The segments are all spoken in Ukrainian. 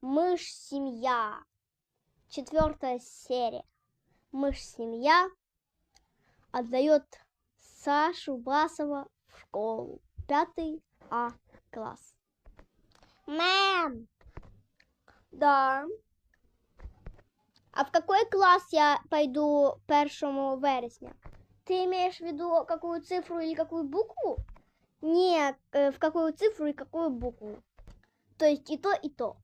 Мышь семья. Четвертая серия. Мышь семья отдает Сашу Басова в школу. Пятый А класс. Мэм! Да. А в какой класс я пойду 1 вересня? Ты имеешь в виду какую цифру или какую букву? Нет, э, в какую цифру и какую букву. То есть и то, и то.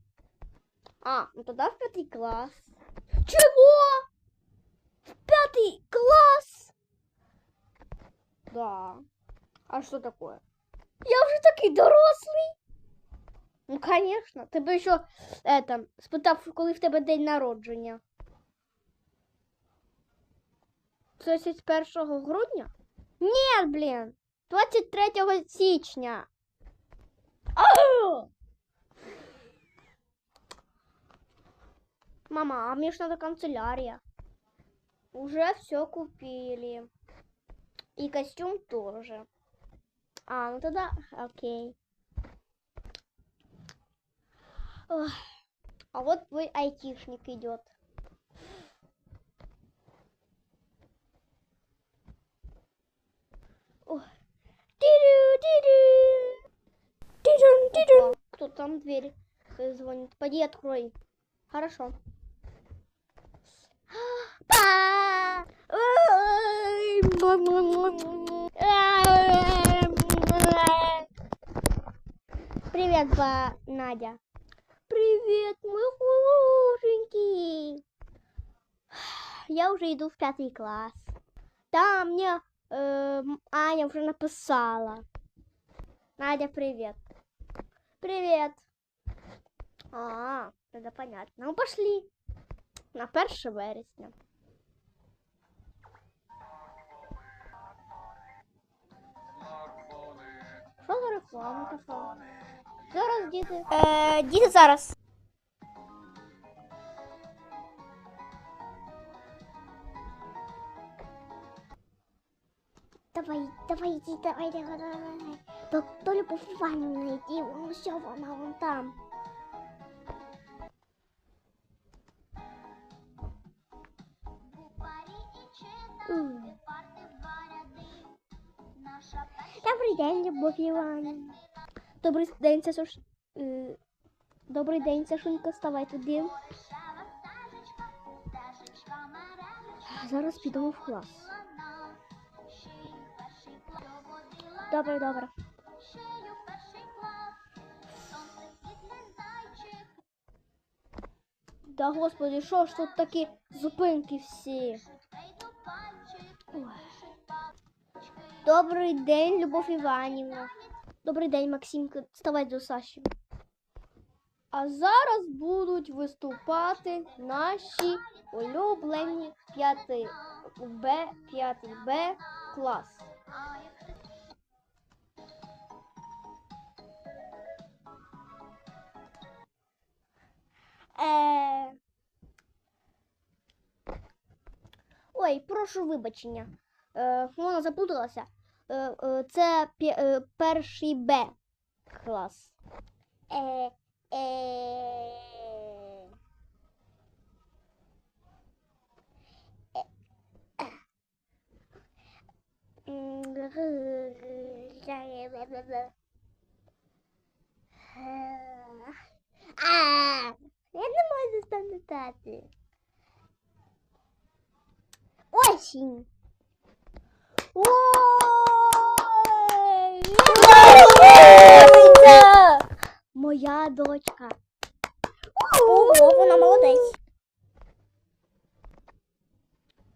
А, ну тогда в пятый класс. Чего? В пятый класс? Да. А что такое? Я уже такий дорослий. Ну, конечно. Ти би ще это, спитав, коли в тебе день народження. 31 грудня? Ні, блін. 23 січня. Мама, а мне ж надо канцелярия. Уже все купили. И костюм тоже. А, ну тогда окей. Ох. А вот твой айтишник идет. Кто там дверь звонит? Пойди открой. Хорошо. А! Ой, Привет, ба Надя. Привет, мой хорошенький. Я уже иду в пятый класс. Да, мне э, Аня уже написала. Надя, привет. Привет. А, тогда понятно. Ну, пошли. На 1 вересня. Що за? Зараз діти. Е, діти зараз. Давай, давай, иди, давай, давай, давай, давай. То, по Ивановна, иди, вон все, она вон там. Іванівна. Добрий день, це Сош... е, Добрий день, Сашунька, вставай туди. Зараз підемо в клас. Добре, добре. Да господи, що ж тут такі зупинки всі? Добрий день, Любов Іванівна. Добрий день, Максимка. Вставай до Саші. А зараз будуть виступати наші улюблені 5 Б, 5 Б клас. Е... Ой, прошу вибачення. Е, вона заплуталася. Е, е, це перший Б клас. Я не можу запам'ятати. Осінь. Моя дочка. Ого, вона молодець.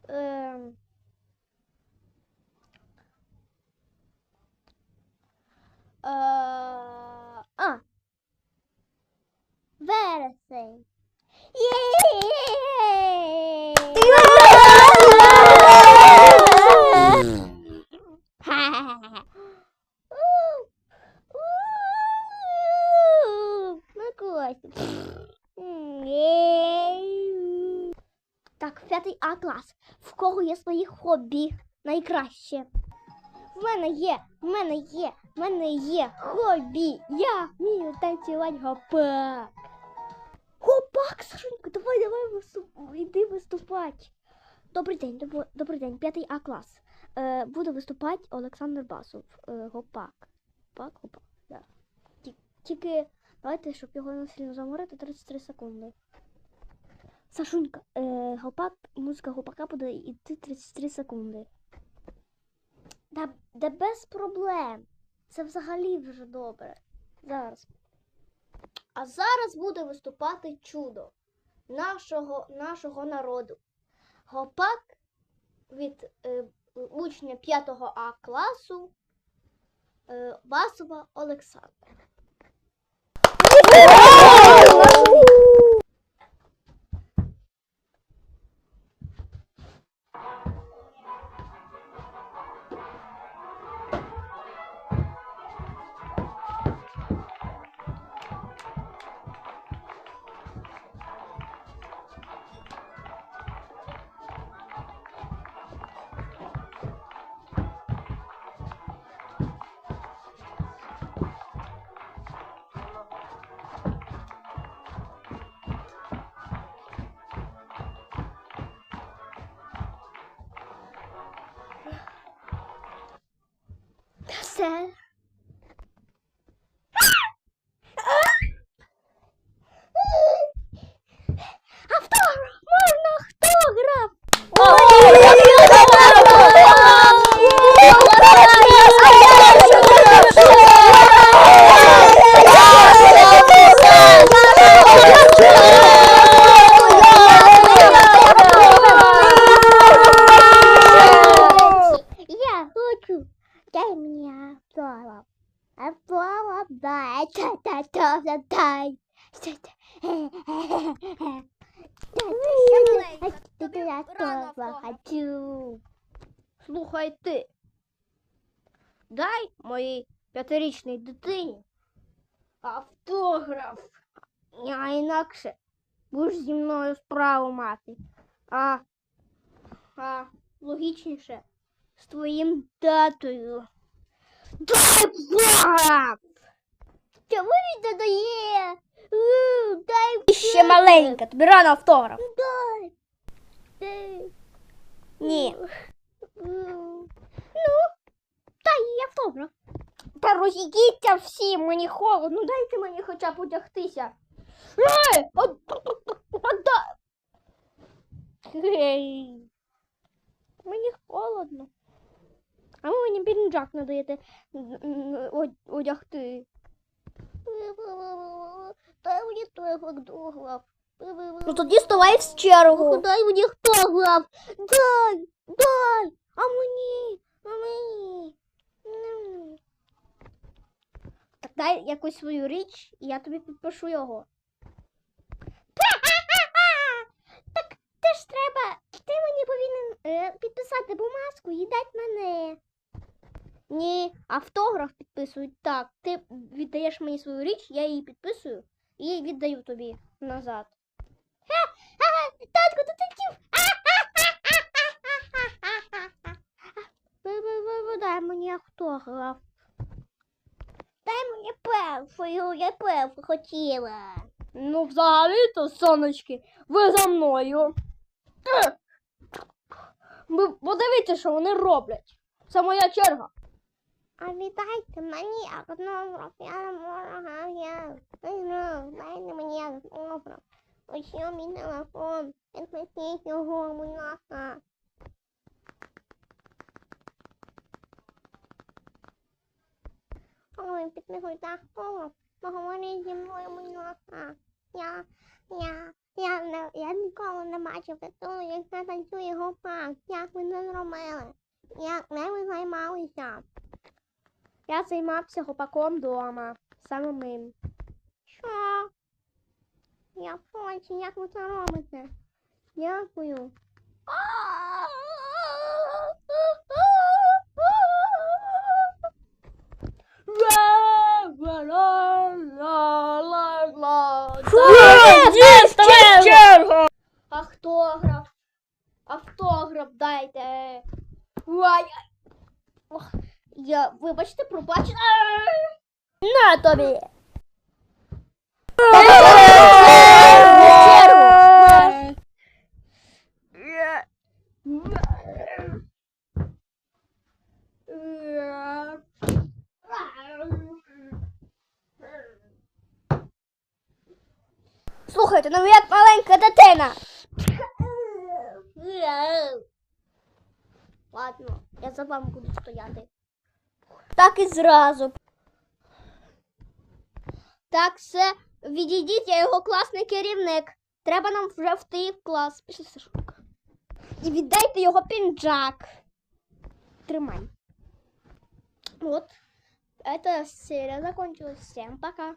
Ем. Так, п'ятий А клас. В кого є свої хобі? Найкраще. В мене є, в мене є, в мене є хобі. Я вмію танцювати гопак. Так, Сашунька, давай, давай виступ... йди виступати. Добрий день, добо- добрий день, п'ятий А клас. Е, буде виступати Олександр Басов, е, гопак. Гопак, гопак, да. Тільки давайте, щоб його не сильно заморити, 33 секунди. Сашунька, е, гопак, музика гопака буде йти 33 секунди. Да, да без проблем. Це взагалі вже добре. Зараз. А зараз буде виступати чудо нашого, нашого народу. Гопак від е, учня 5 А класу е, Басова Олександра. Oh! Все. Автограф! Можна автограф! Я хочу, дай мне автограф. Автограф дай, та-та-та, дай. Я хочу. Слухай ти. Дай моїй п'ятирічній дитині автограф. А інакше будеш зі мною справу мати. А, а логічніше з твоїм татою. Дай автограф! Чому він не дає? У, Дай ще маленька, тобі рано автограф. Дай. Ні. Ну, дай їй автограф. Та розійдіться всі, мені холодно. Ну дайте мені хоча б одягтися. Ей, от. Мені холодно. А ви мені піджак не даєте м, м, од- одягти. Дай мені той автограф. Ну тоді ставай в чергу. Дай мені автограф. Дай, дай. А мені, а мені. Так дай якусь свою річ, і я тобі підпишу його. Так ти ж треба, ти мені повинен е, підписати бумажку і дати мене. Ні, автограф підписують так. Ти віддаєш мені свою річ, я її підписую і віддаю тобі назад. Татку, детектив! Дай мені автограф. Дай мені першою, я першу хотіла. Ну, взагалі-то, сонечки, ви за мною. Ви подивіться, що вони роблять. Це моя черга. А віддайте мені автограф, я не можу, я не знаю, дайте мені автограф. Ось мій телефон, підпишіть його, будь ласка. Ой, підписуйте автограф, поговоріть зі мною, будь ласка. Я, я, я, не, я ніколи не бачив тату, як це танцює гопак. Як ви це зробили? Як не ви займалися? Я займався гопаком вдома, самим. Що? Я в шоці, як ви це робите? Дякую. Автограф. Автограф дайте. Ой. Ох, Я, вибачте, пробачте. На тобі! Слухайте, ну ви як маленька. Ладно, я за вами буду стояти. Так і зразу. Так, все, відійдіть, я його класний керівник. Треба нам вже вти в клас. Пішли, Сашука. І віддайте його пінджак. Тримай. Вот. Эта серия закончилась. Всем пока.